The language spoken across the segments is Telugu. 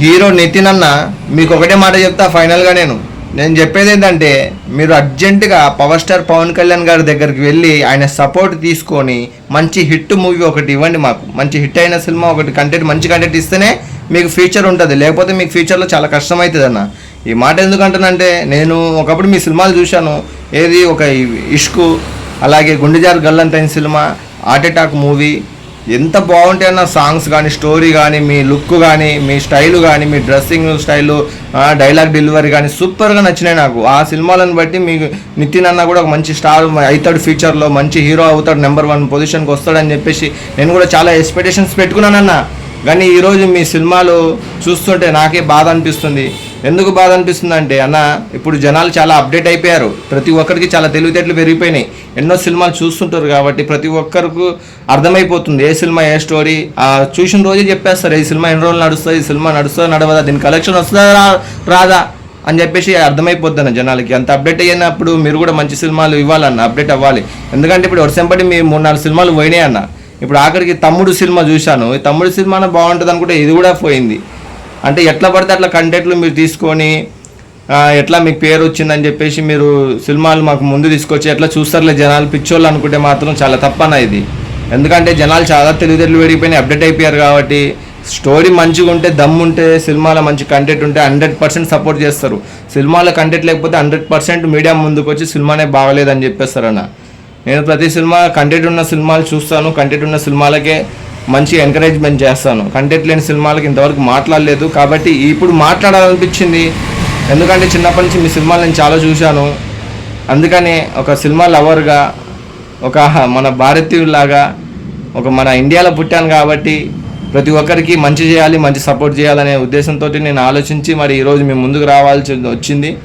హీరో నితిన్ అన్న మీకు ఒకటే మాట చెప్తా ఫైనల్గా నేను. నేను చెప్పేది ఏంటంటే మీరు అర్జెంటుగా పవర్ స్టార్ పవన్ కళ్యాణ్ గారి దగ్గరికి వెళ్ళి ఆయన సపోర్ట్ తీసుకొని మంచి హిట్ మూవీ ఒకటి ఇవ్వండి మాకు. మంచి హిట్ అయిన సినిమా ఒకటి కంటెంట్ మంచి కంటెంట్ ఇస్తేనే మీకు ఫ్యూచర్ ఉంటుంది. లేకపోతే మీకు ఫ్యూచర్లో చాలా కష్టం అవుతుంది అన్న ఈ మాట ఎందుకంటానంటే నేను ఒకప్పుడు మీ సినిమాలు చూశాను. ఏది ఒక ఇష్కు అలాగే గుండెజారు గల్లంతైన సినిమా హార్ట్ అటాక్ మూవీ ఎంత బాగుంటాయి అన్న సాంగ్స్ కానీ స్టోరీ కానీ మీ లుక్ కానీ మీ స్టైల్ కానీ మీ డ్రెస్సింగ్ స్టైలు డైలాగ్ డెలివరీ కానీ సూపర్గా నచ్చినాయి నాకు. ఆ సినిమాలను బట్టి మీకు నితిన్ అన్న కూడా ఒక మంచి స్టార్ అవుతాడు ఫ్యూచర్లో మంచి హీరో అవుతాడు నెంబర్ వన్ పొజిషన్కి వస్తాడని చెప్పేసి నేను కూడా చాలా ఎక్స్పెక్టేషన్స్ పెట్టుకున్నానన్న. కానీ ఈరోజు మీ సినిమాలు చూస్తుంటే నాకే బాధ అనిపిస్తుంది. ఎందుకు బాధ అనిపిస్తుంది అంటే అన్న ఇప్పుడు జనాలు చాలా అప్డేట్ అయిపోయారు. ప్రతి ఒక్కరికి చాలా తెలివితేటలు పెరిగిపోయినాయి. ఎన్నో సినిమాలు చూస్తుంటారు కాబట్టి ప్రతి ఒక్కరికి అర్థమైపోతుంది. ఏ సినిమా ఏ స్టోరీ ఆ చూసిన రోజే చెప్పేస్తారు ఈ సినిమా ఎన్ని రోజులు నడుస్తుంది? ఈ సినిమా నడుస్తుందా నడవదా? దీని కలెక్షన్ వస్తుందా రా- రాదా? అని చెప్పేసి అర్థమైపోద్ది అన్న జనాలకి. అంత అప్డేట్ అయినప్పుడు మీరు కూడా మంచి సినిమాలు ఇవ్వాలన్న అప్డేట్ అవ్వాలి. ఎందుకంటే ఇప్పుడు వరుసంపటి మీ మూడు నాలుగు సినిమాలు పోయినాయి అన్న. ఇప్పుడు ఆఖరికి తమ్ముడు సినిమా చూశాను. ఈ తమ్ముడు సినిమా బాగుంటుంది అనుకుంటే ఇది కూడా పోయింది. అంటే ఎట్లా పడితే అట్లా కంటెంట్లు మీరు తీసుకొని ఎట్లా మీకు పేరు వచ్చిందని చెప్పేసి మీరు సినిమాలు మాకు ముందు తీసుకొచ్చి ఎట్లా చూస్తారులే జనాలు పిచ్చోళ్ళు అనుకుంటే మాత్రం చాలా తప్పన ఇది. ఎందుకంటే జనాలు చాలా తెలివితేటలు పెరిగిపోయినాయి అప్డేట్ అయిపోయారు కాబట్టి స్టోరీ మంచిగా ఉంటే దమ్ ఉంటే సినిమాలో మంచి కంటెంట్ ఉంటే హండ్రెడ్ పర్సెంట్ సపోర్ట్ చేస్తారు. సినిమాలో కంటెంట్ లేకపోతే హండ్రెడ్ పర్సెంట్ మీడియా ముందుకు వచ్చి సినిమానే బాగలేదని చెప్పేస్తారన్న. నేను ప్రతి సినిమా కంటెంట్ ఉన్న సినిమాలు చూస్తాను కంటెంట్ ఉన్న సినిమాలకే మంచి ఎంకరేజ్మెంట్ చేస్తాను. కంటెంట్ లేని సినిమాలకి ఇంతవరకు మాట్లాడలేదు. కాబట్టి ఇప్పుడు మాట్లాడాలనిపించింది. ఎందుకంటే చిన్నప్పటి నుంచి మీ సినిమాలు నేను చాలా చూశాను. అందుకని ఒక సినిమా లవర్గా ఒక మన భారతీయులాగా ఒక మన ఇండియాలో పుట్టాను కాబట్టి ప్రతి ఒక్కరికి మంచి చేయాలి మంచి సపోర్ట్ చేయాలనే ఉద్దేశంతో నేను ఆలోచించి మరి ఈరోజు మీ ముందుకు రావాల్సి వచ్చింది.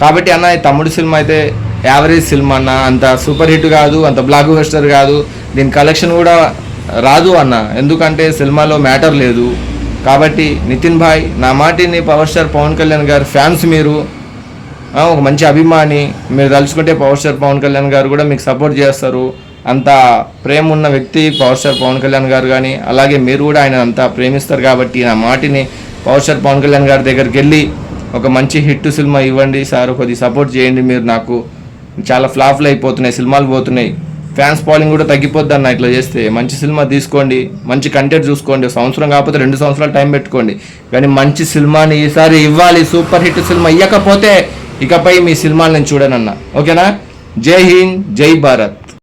కాబట్టి అన్న ఈ తమ్ముడు సినిమా అయితే యావరేజ్ సినిమా అన్న. అంత సూపర్ హిట్ కాదు అంత బ్లాక్ బస్టర్ కాదు. దీని కలెక్షన్ కూడా రాదు అన్న ఎందుకంటే సినిమాలో మ్యాటర్ లేదు. కాబట్టి నితిన్ భాయ్ నా మాటిని power star Pawan Kalyan garu fans మీరు ఒక మంచి అభిమాని మీరు తలుచుకుంటే పవర్ స్టార్ పవన్ కళ్యాణ్ గారు కూడా మీకు సపోర్ట్ చేస్తారు. అంత ప్రేమ ఉన్న వ్యక్తి పవర్ స్టార్ పవన్ కళ్యాణ్ గారు కానీ అలాగే మీరు కూడా ఆయన అంత ప్రేమిస్తారు కాబట్టి నా మాటిని పవర్ స్టార్ పవన్ కళ్యాణ్ గారి దగ్గరికి వెళ్ళి ఒక మంచి హిట్ సినిమా ఇవ్వండి సార్ కొద్దిగా సపోర్ట్ చేయండి మీరు నాకు. చాలా ఫ్లాప్లు అయిపోతున్నాయి సినిమాలు పోతున్నాయి. ఫ్యాన్స్ ఫాలోయింగ్ కూడా తగ్గిపోద్ది అన్న ఇట్లా చేస్తే. మంచి సినిమా తీసుకోండి మంచి కంటెంట్ చూసుకోండి. సంవత్సరం కాకపోతే రెండు సంవత్సరాలు టైం పెట్టుకోండి. కానీ మంచి సినిమాని ఈసారి ఇవ్వాలి సూపర్ హిట్ సినిమా ఇవ్వకపోతే ఇకపై మీ సినిమాలు నేను చూడనన్నా. ఓకేనా? జై హింద్ జై భారత్.